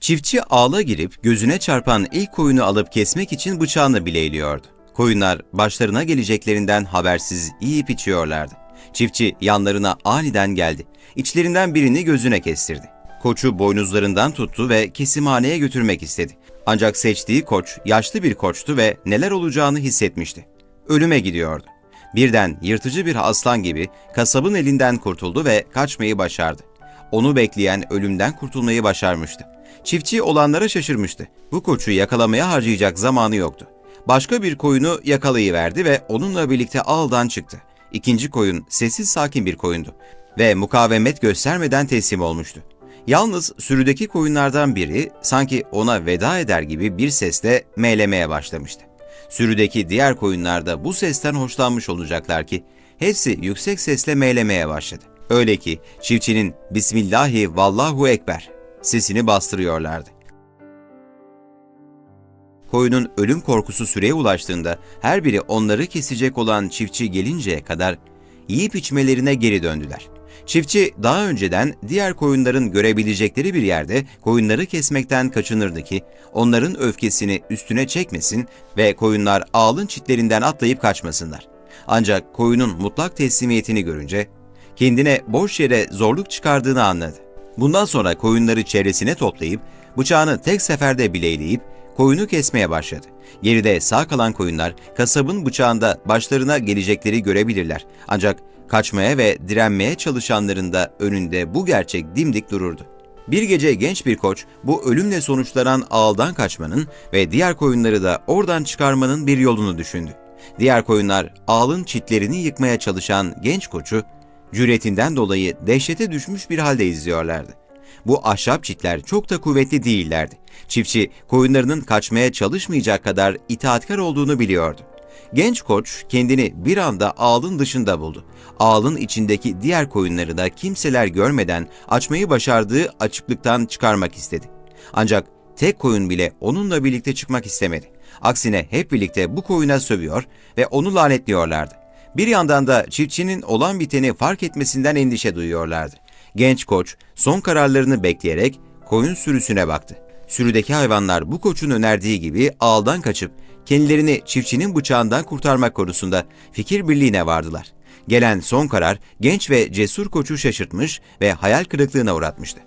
Çiftçi ağla girip gözüne çarpan ilk koyunu alıp kesmek için bıçağını bileğliyordu. Koyunlar başlarına geleceklerinden habersiz yiyip içiyorlardı. Çiftçi yanlarına aniden geldi. İçlerinden birini gözüne kestirdi. Koçu boynuzlarından tuttu ve kesimhaneye götürmek istedi. Ancak seçtiği koç yaşlı bir koçtu ve neler olacağını hissetmişti. Ölüme gidiyordu. Birden yırtıcı bir aslan gibi kasabın elinden kurtuldu ve kaçmayı başardı. Onu bekleyen ölümden kurtulmayı başarmıştı. Çiftçi olanlara şaşırmıştı. Bu koçu yakalamaya harcayacak zamanı yoktu. Başka bir koyunu yakalayıverdi ve onunla birlikte ağıldan çıktı. İkinci koyun sessiz sakin bir koyundu ve mukavemet göstermeden teslim olmuştu. Yalnız sürüdeki koyunlardan biri sanki ona veda eder gibi bir sesle meylemeye başlamıştı. Sürüdeki diğer koyunlar da bu sesten hoşlanmış olacaklar ki hepsi yüksek sesle meylemeye başladı. Öyle ki çiftçinin Bismillahi Vallahu Ekber sesini bastırıyorlardı. Koyunun ölüm korkusu süreye ulaştığında her biri onları kesecek olan çiftçi gelinceye kadar yiyip içmelerine geri döndüler. Çiftçi daha önceden diğer koyunların görebilecekleri bir yerde koyunları kesmekten kaçınırdı ki onların öfkesini üstüne çekmesin ve koyunlar ağlın çitlerinden atlayıp kaçmasınlar. Ancak koyunun mutlak teslimiyetini görünce kendine boş yere zorluk çıkardığını anladı. Bundan sonra koyunları çevresine toplayıp bıçağını tek seferde bileyleyip koyunu kesmeye başladı. Geride sağ kalan koyunlar kasabın bıçağında başlarına gelecekleri görebilirler. Ancak kaçmaya ve direnmeye çalışanların da önünde bu gerçek dimdik dururdu. Bir gece genç bir koç bu ölümle sonuçlanan ağıldan kaçmanın ve diğer koyunları da oradan çıkarmanın bir yolunu düşündü. Diğer koyunlar ağılın çitlerini yıkmaya çalışan genç koçu cüretinden dolayı dehşete düşmüş bir halde izliyorlardı. Bu ahşap çitler çok da kuvvetli değillerdi. Çiftçi koyunlarının kaçmaya çalışmayacak kadar itaatkar olduğunu biliyordu. Genç koç kendini bir anda ağlın dışında buldu. Ağlın içindeki diğer koyunları da kimseler görmeden açmayı başardığı açıklıktan çıkarmak istedi. Ancak tek koyun bile onunla birlikte çıkmak istemedi. Aksine hep birlikte bu koyuna sövüyor ve onu lanetliyorlardı. Bir yandan da çiftçinin olan biteni fark etmesinden endişe duyuyorlardı. Genç koç son kararlarını bekleyerek koyun sürüsüne baktı. Sürüdeki hayvanlar bu koçun önerdiği gibi ağıldan kaçıp kendilerini çiftçinin bıçağından kurtarmak konusunda fikir birliğine vardılar. Gelen son karar genç ve cesur koçu şaşırtmış ve hayal kırıklığına uğratmıştı.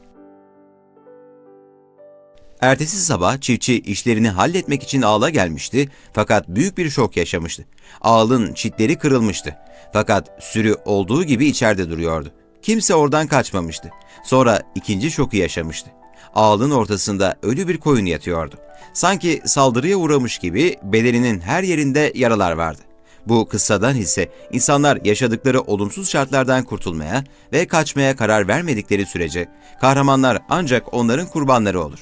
Ertesi sabah çiftçi işlerini halletmek için ağla gelmişti fakat büyük bir şok yaşamıştı. Ağılın çitleri kırılmıştı. Fakat sürü olduğu gibi içeride duruyordu. Kimse oradan kaçmamıştı. Sonra ikinci şoku yaşamıştı. Ağılın ortasında ölü bir koyun yatıyordu. Sanki saldırıya uğramış gibi bedeninin her yerinde yaralar vardı. Bu kıssadan ise insanlar yaşadıkları olumsuz şartlardan kurtulmaya ve kaçmaya karar vermedikleri sürece kahramanlar ancak onların kurbanları olur.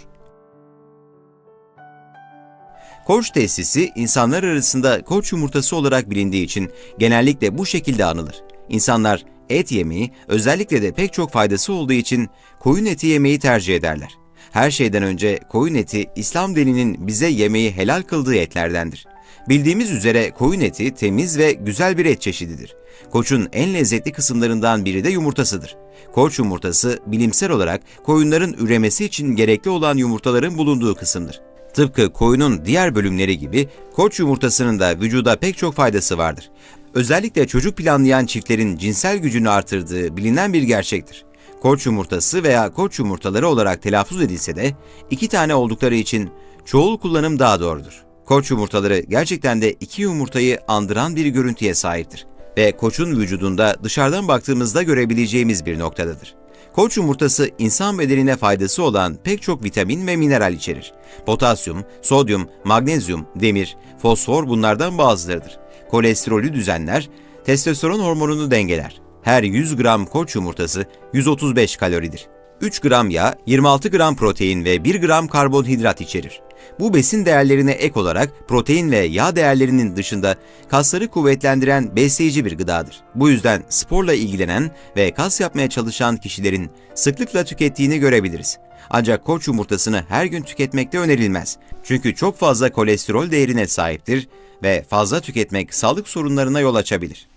Koç tesisi insanlar arasında koç yumurtası olarak bilindiği için genellikle bu şekilde anılır. İnsanlar et yemeyi özellikle de pek çok faydası olduğu için koyun eti yemeyi tercih ederler. Her şeyden önce koyun eti İslam dininin bize yemeği helal kıldığı etlerdendir. Bildiğimiz üzere koyun eti temiz ve güzel bir et çeşididir. Koçun en lezzetli kısımlarından biri de yumurtasıdır. Koç yumurtası bilimsel olarak koyunların üremesi için gerekli olan yumurtaların bulunduğu kısımdır. Tıpkı koyunun diğer bölümleri gibi koç yumurtasının da vücuda pek çok faydası vardır. Özellikle çocuk planlayan çiftlerin cinsel gücünü artırdığı bilinen bir gerçektir. Koç yumurtası veya koç yumurtaları olarak telaffuz edilse de iki tane oldukları için çoğul kullanım daha doğrudur. Koç yumurtaları gerçekten de iki yumurtayı andıran bir görüntüye sahiptir ve koçun vücudunda dışarıdan baktığımızda görebileceğimiz bir noktadadır. Koç yumurtası insan bedenine faydası olan pek çok vitamin ve mineral içerir. Potasyum, sodyum, magnezyum, demir, fosfor bunlardan bazılarıdır. Kolesterolü düzenler, testosteron hormonunu dengeler. Her 100 gram koç yumurtası 135 kaloridir. 3 gram yağ, 26 gram protein ve 1 gram karbonhidrat içerir. Bu besin değerlerine ek olarak protein ve yağ değerlerinin dışında kasları kuvvetlendiren besleyici bir gıdadır. Bu yüzden sporla ilgilenen ve kas yapmaya çalışan kişilerin sıklıkla tükettiğini görebiliriz. Ancak koç yumurtasını her gün tüketmekte önerilmez. Çünkü çok fazla kolesterol değerine sahiptir ve fazla tüketmek sağlık sorunlarına yol açabilir.